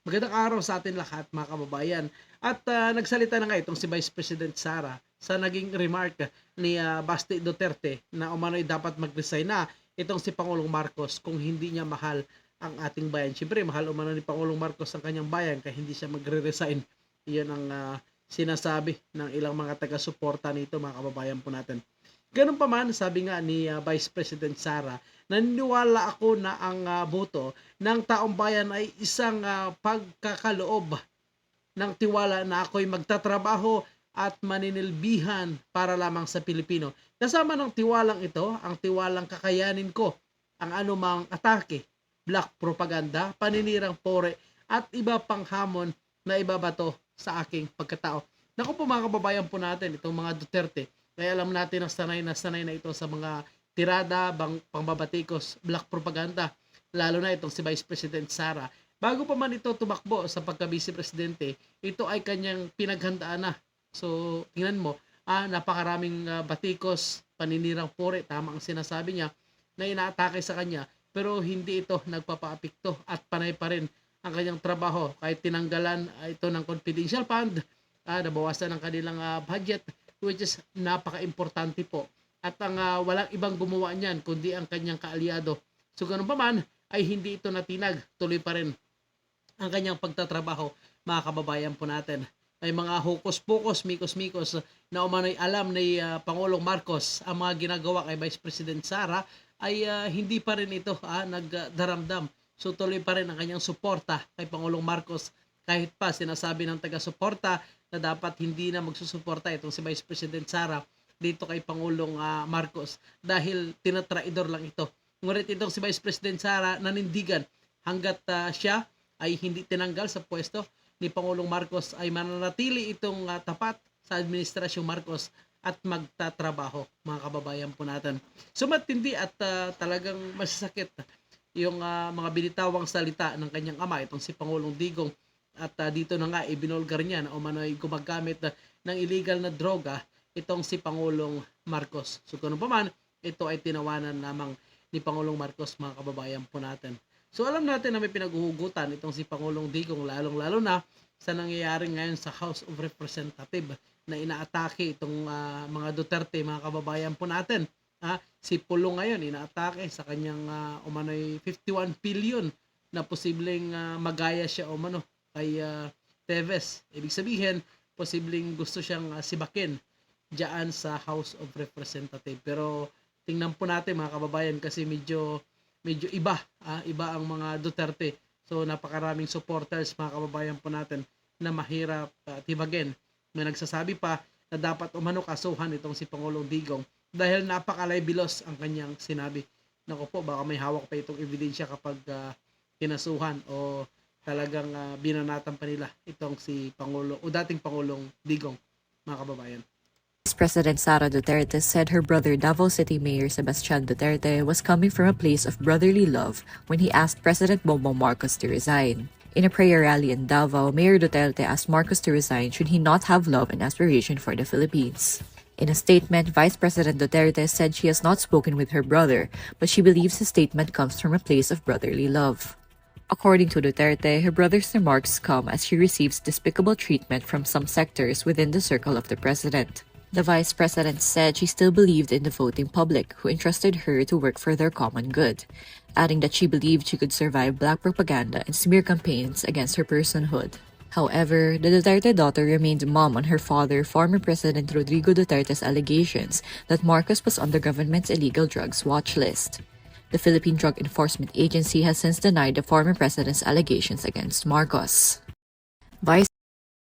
Magandang araw sa atin lahat mga kababayan. At ah, nagsalita na nga itong si Vice President Sara sa naging remark ni ah, Basti Duterte na umano'y dapat mag-resign na itong si Pangulong Marcos kung hindi niya mahal ang ating bayan. Siyempre, mahal umano ni Pangulong Marcos ang kanyang bayan kaya hindi siya magre-resign. Iyon ang ah, sinasabi ng ilang mga taga-suporta nito mga kababayan po natin. Ganun pa man, sabi nga ni ah, Vice President Sara, naniniwala ako na ang ah, boto ng taong bayan ay isang ah, pagkakaloob ng tiwala na ako'y magtatrabaho at maninilbihan para lamang sa Pilipino. Kasama ng tiwalang ito, ang tiwalang kakayanin ko ang anumang atake, black propaganda, paninirang pore at iba pang hamon na ibabato sa aking pagkatao. Naku po mga kababayan po natin, itong mga Duterte, kaya alam natin na sanay na sanay na ito sa mga tirada, bang, pangbabatikos, black propaganda, lalo na itong si Vice President Sara. Bago pa man ito tumakbo sa pagka-vice presidente, ito ay kanyang pinaghandaan na. So, tingnan mo, ah, napakaraming ah, batikos, paninirang pore, tama ang sinasabi niya, na inaatake sa kanya, pero hindi ito nagpapaapikto at panay pa rin ang kanyang trabaho kahit tinanggalan ah, ito ng confidential fund, ah, nabawasan ang kanilang ah, budget, which is napaka-importante po. At ang ah, walang ibang gumawa niyan kundi ang kanyang kaalyado. So ganun pa man ay hindi ito natinag, tuloy pa rin ang kanyang pagtatrabaho mga kababayan po natin. May mga hokus-pokus, mikos-mikos na umano'y alam ni ah, Pangulong Marcos ang mga ginagawa kay Vice President Sara ay ah, hindi pa rin ito ah, nagdaramdam. So tuloy pa rin ang kanyang suporta kay Pangulong Marcos kahit pa sinasabi ng taga-suporta na dapat hindi na magsusuporta itong si Vice President Sara dito kay Pangulong ah, Marcos dahil tinatraidor lang ito. Ngunit itong si Vice President Sara nanindigan hanggat ah, siya ay hindi tinanggal sa pwesto ni Pangulong Marcos ay mananatili itong ah, tapat sa Administrasyong Marcos at magtatrabaho mga kababayan po natin. So matindi at ah, talagang masasakit yung ah, mga binitawang salita ng kanyang ama itong si Pangulong Digong at ah, dito na nga ibinulgar niya na umano'y gumagamit ah, ng illegal na droga itong si Pangulong Marcos. So ano pa man, ito ay tinawanan lamang ni Pangulong Marcos mga kababayan po natin. So alam natin na may pinaghuhugutan itong si Pangulong Digong lalong-lalo na sa nangyayari ngayon sa House of Representative na inaatake itong ah, mga Duterte mga kababayan po natin. Ah, si Pulong ngayon inaatake sa kanyang ah, umano'y 51 billion na posibleng ah, magaya siya umano kay ah, Teves. Ibig sabihin, posibleng gusto siyang ah, sibakin diyan sa House of Representative. Pero tingnan po natin mga kababayan kasi medyo medyo iba, ah, iba ang mga Duterte. So napakaraming supporters mga kababayan po natin na mahirap uh, tibagin. May nagsasabi pa na dapat umano kasuhan itong si Pangulong Digong dahil napakalibilos ang kanyang sinabi. Naku po, baka may hawak pa itong ebidensya kapag ah, kinasuhan o talagang ah, binanatan pa nila itong si Pangulo o dating Pangulong Digong mga kababayan. Vice President Sara Duterte said her brother Davao City Mayor Sebastian Duterte was coming from a place of brotherly love when he asked President Bongbong Marcos to resign. In a prayer rally in Davao, Mayor Duterte asked Marcos to resign should he not have love and aspiration for the Philippines. In a statement, Vice President Duterte said she has not spoken with her brother, but she believes his statement comes from a place of brotherly love. According to Duterte, her brother's remarks come as she receives despicable treatment from some sectors within the circle of the president. The vice president said she still believed in the voting public who entrusted her to work for their common good, adding that she believed she could survive black propaganda and smear campaigns against her personhood. However, the Duterte daughter remained mum on her father, former President Rodrigo Duterte's allegations that Marcos was on the government's illegal drugs watch list. The Philippine Drug Enforcement Agency has since denied the former president's allegations against Marcos. Vice